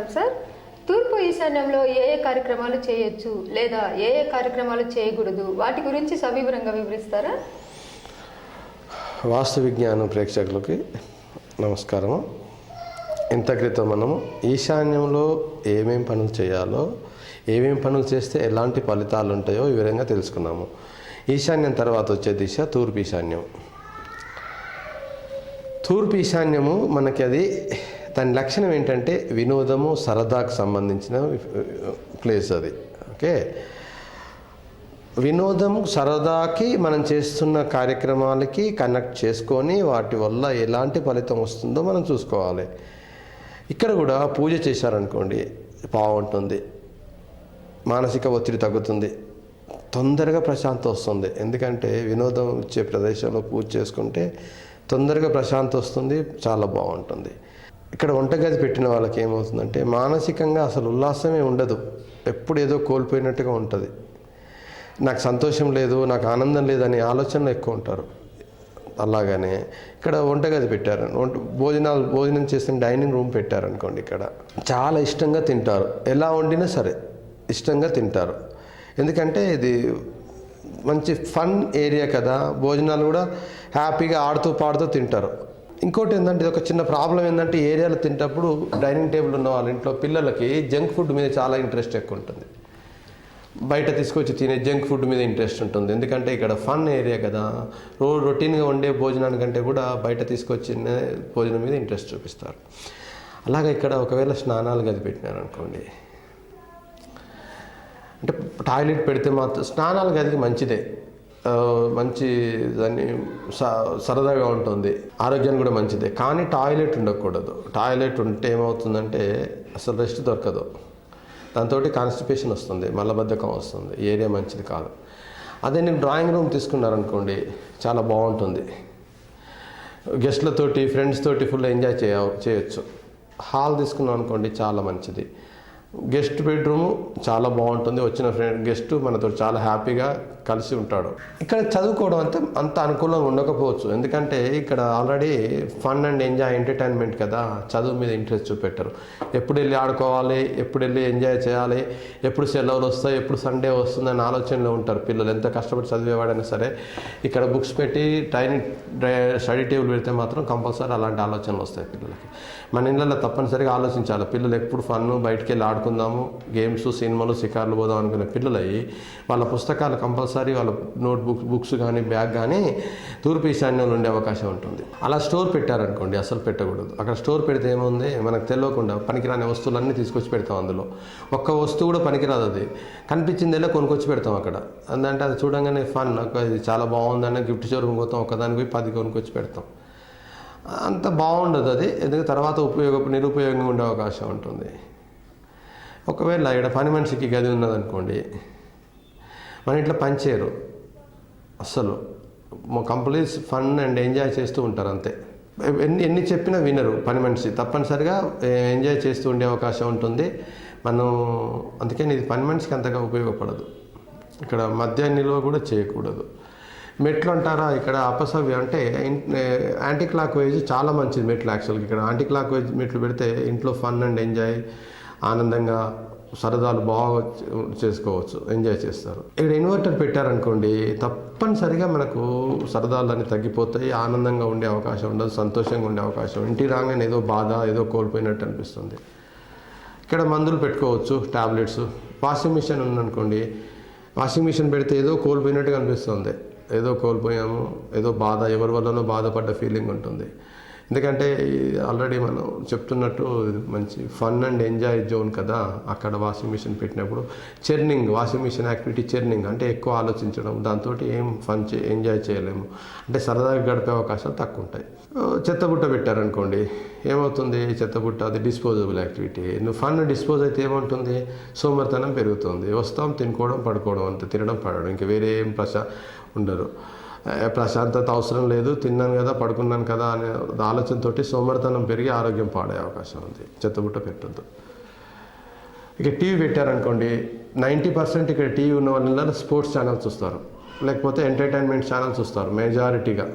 Sir. తూర్పు ఈశాన్యంలో ఏ ఏ కార్యక్రమాలు చేయొచ్చు లేదా ఏ ఏ కార్యక్రమాలు చేయకూడదు? వాటి గురించి సవివరంగా వివరిస్తారా? వాస్తు విజ్ఞానం ప్రేక్షకులకి నమస్కారము. ఇంత క్రితం మనము ఈశాన్యంలో ఏమేం పనులు చేయాలో ఏమేం పనులు చేస్తే ఎలాంటి ఫలితాలు ఉంటాయో ఈ వివరంగా తెలుసుకున్నాము. ఈశాన్యం తర్వాత వచ్చే దిశ తూర్పు ఈశాన్యం. తూర్పు ఈశాన్యము మనకి అది దాని లక్షణం ఏంటంటే వినోదము సరదాకు సంబంధించిన uh, ప్లేస్ అది. ఓకే వినోదం సరదాకి మనం చేస్తున్న కార్యక్రమాలకి కనెక్ట్ చేసుకొని వాటి వల్ల ఎలాంటి ఫలితం వస్తుందో మనం చూసుకోవాలి. ఇక్కడ కూడా పూజ చేశారనుకోండి బాగుంటుంది మానసిక ఒత్తిడి తగ్గుతుంది. తొందరగా ప్రశాంతత వస్తుంది. ఎందుకంటే వినోదం ఇచ్చే ప్రదేశంలో పూజ చేసుకుంటే తొందరగా ప్రశాంతత వస్తుంది చాలా బాగుంటుంది. ఇక్కడ వంటగది పెట్టిన వాళ్ళకి ఏమవుతుందంటే మానసికంగా అసలు ఉల్లాసమే ఉండదు. ఎప్పుడు ఏదో కోల్పోయినట్టుగా ఉంటుంది. నాకు సంతోషం లేదు నాకు ఆనందం లేదనే ఆలోచనలు ఎక్కువ ఉంటారు. అలాగనే ఇక్కడ వంటగది పెట్టారు. వంట భోజనాలు భోజనం చేసిన డైనింగ్ రూమ్ పెట్టారనుకోండి ఇక్కడ. చాలా ఇష్టంగా తింటారు. ఎలా వండినా సరే ఇష్టంగా తింటారు. ఎందుకంటే ఇది మంచి ఫన్ ఏరియా కదా. భోజనాలు కూడా హ్యాపీగా ఆడుతూ పాడుతూ తింటారు. ఇంకోటి ఏంటంటే ఇది ఒక చిన్న ప్రాబ్లం ఏంటంటే ఏరియాలో తింటప్పుడు డైనింగ్ టేబుల్ ఉన్న వాళ్ళ ఇంట్లో పిల్లలకి జంక్ ఫుడ్ మీద చాలా ఇంట్రెస్ట్ ఎక్కువ ఉంటుంది. బయట తీసుకొచ్చి తినే జంక్ ఫుడ్ మీద ఇంట్రెస్ట్ ఉంటుంది. ఎందుకంటే ఇక్కడ ఫన్ ఏరియా కదా. రోజు రొటీన్గా వండే భోజనానికంటే కూడా బయట తీసుకొచ్చిన భోజనం మీద ఇంట్రెస్ట్ చూపిస్తారు. అలాగే ఇక్కడ ఒకవేళ స్నానాలు గది పెట్టినారనుకోండి. అంటే టాయిలెట్ పెడితే మాత్రం స్నానాల గదికి మంచిదే. మంచి దాన్ని స- సరదాగా ఉంటుంది. ఆరోగ్యానికి కూడా మంచిదే. కానీ టాయిలెట్ ఉండకూడదు. టాయిలెట్ ఉంటే ఏమవుతుందంటే అసలు రెస్ట్ దొరకదు. దాంతో కాన్స్టిపేషన్ వస్తుంది మలబద్ధకం వస్తుంది. ఏరియా మంచిది కాదు. అదే నేను డ్రాయింగ్ రూమ్ తీసుకున్నారనుకోండి చాలా బాగుంటుంది. గెస్ట్లతోటి ఫ్రెండ్స్ తోటి ఫుల్ ఎంజాయ్ చేయ చేయొచ్చు. హాల్ తీసుకున్నాం అనుకోండి చాలా మంచిది. గెస్ట్ బెడ్రూమ్ చాలా బాగుంటుంది. వచ్చిన ఫ్రెండ్ గెస్ట్ మనతో చాలా హ్యాపీగా కలిసి ఉంటాడు. ఇక్కడ చదువుకోవడం అంతే అంత అనుకూలంగా ఉండకపోవచ్చు. ఎందుకంటే ఇక్కడ already fun and enjoy entertainment కదా. చదువు మీద ఇంట్రెస్ట్ చూపెట్టరు. ఎప్పుడు వెళ్ళి ఆడుకోవాలి ఎప్పుడు వెళ్ళి ఎంజాయ్ చేయాలి ఎప్పుడు సెలవులు వస్తాయి ఎప్పుడు సండే వస్తుందని ఆలోచనలో ఉంటారు పిల్లలు. ఎంత కష్టపడి చదివేవాడైనా సరే ఇక్కడ బుక్స్ పెట్టి డైనింగ్ స్టడీ టేబుల్ పెడితే మాత్రం కంపల్సరీ అలాంటి ఆలోచనలు వస్తాయి పిల్లలకి. మన ఇళ్ళల్లో తప్పనిసరిగా ఆలోచించాలి. పిల్లలు ఎప్పుడు ఫన్ బయటికి వెళ్ళి ఆడుకుందాము గేమ్స్ సినిమాలు షికార్లు పోదాం అనుకునే పిల్లలై వాళ్ళ పుస్తకాలు కంపల్సరీ వాళ్ళ నోట్బుక్ బుక్స్ కానీ బ్యాగ్ కానీ తూర్పు ఈశాన్యంలో ఉండే అవకాశం ఉంటుంది. అలా స్టోర్ పెట్టారనుకోండి అసలు పెట్టకూడదు. అక్కడ స్టోర్ పెడితే ఏముంది? మనకు తెలియకుండా పనికిరాని వస్తువులన్నీ తీసుకొచ్చి పెడతాం అందులో. ఒక్క వస్తువు కూడా పనికిరాదు అది. కనిపించిందేలా కొనుక్కొచ్చి పెడతాం అక్కడ. అందుకంటే అది చూడంగానే ఫన్. ఇది చాలా బాగుందని గిఫ్ట్ షోరూమ్ పోతాం ఒకదానికి పోయి పది కొనుక్కొచ్చి పెడతాం. అంత బాగుండదు అది. ఎందుకంటే తర్వాత ఉపయోగ నిరుపయోగంగా ఉండే అవకాశం ఉంటుంది. ఒకవేళ ఇక్కడ పని మనిషికి గది ఉన్నదనుకోండి మన ఇంట్లో పనిచేయరు అస్సలు. కంప్లీట్ ఫన్ అండ్ ఎంజాయ్ చేస్తూ ఉంటారు అంతే. ఎన్ని ఎన్ని చెప్పినా వినరు పని మనిషి. తప్పనిసరిగా ఎంజాయ్ చేస్తూ ఉండే అవకాశం ఉంటుంది. మనం అందుకని ఇది పని మనిషికి అంతగా ఉపయోగపడదు. ఇక్కడ మద్య నిల్వ కూడా చేయకూడదు. మెట్లు అంటారా? ఇక్కడ అపసవ్యం అంటే యాంటీ క్లాక్ వైజ్ చాలా మంచిది మెట్లు యాక్చువల్గా ఇక్కడ యాంటీ క్లాక్ వైజ్ మెట్లు పెడితే ఇంట్లో ఫన్ అండ్ ఎంజాయ్ ఆనందంగా సరదాలు బాగా చేసుకోవచ్చు ఎంజాయ్ చేస్తారు. ఇక్కడ ఇన్వర్టర్ పెట్టారనుకోండి తప్పనిసరిగా మనకు సరదాలు అన్నీ తగ్గిపోతాయి ఆనందంగా ఉండే అవకాశం ఉండదు సంతోషంగా ఉండే అవకాశం ఇంటి రాగానే ఏదో బాధ ఏదో కోల్పోయినట్టు అనిపిస్తుంది. ఇక్కడ మందులు పెట్టుకోవచ్చు టాబ్లెట్స్. వాషింగ్ మిషన్ ఉందనుకోండి వాషింగ్ మిషన్ పెడితే ఏదో కోల్పోయినట్టుగా అనిపిస్తుంది. ఏదో కోల్పోయాము ఏదో బాధ ఎవరి వల్లనో బాధపడ్డ ఫీలింగ్ ఉంటుంది. ఎందుకంటే ఆల్రెడీ మనం చెప్తున్నట్టు మంచి ఫన్ అండ్ ఎంజాయ్ జోన్ కదా అక్కడ వాషింగ్ మిషన్ పెట్టినప్పుడు. Churning washing machine activity churning అంటే ఎక్కువ ఆలోచించడం దాంతో ఏం ఫన్ చే ఎంజాయ్ చేయలేము. అంటే సరదాగా గడిపే అవకాశాలు తక్కువ ఉంటాయి. చెత్తబుట్ట పెట్టారనుకోండి ఏమవుతుంది? చెత్తబుట్ట అది డిస్పోజబుల్ యాక్టివిటీ. నువ్వు ఫన్ డిస్పోజ్ అయితే ఏమంటుంది? సోమర్తనం పెరుగుతుంది. వస్తాం తినుకోవడం పడుకోవడం అంతే తినడం పడడం ఇంకా వేరే ఏం ప్రశా ఉండరు ప్రశాంతత అవసరం లేదు తిన్నాను కదా పడుకున్నాను కదా అనే ఆలోచనతోటి సోమరితనం పెరిగి ఆరోగ్యం పాడే అవకాశం ఉంది. చెత్తబుట్ట పెట్టద్దు. ఇక టీవీ పెట్టారనుకోండి నైంటీ పర్సెంట్ ఇక్కడ టీవీ ఉన్న వాళ్ళ స్పోర్ట్స్ ఛానల్స్ చూస్తారు. లేకపోతే ఎంటర్టైన్మెంట్ ఛానల్స్ చూస్తారు మెజారిటీగా.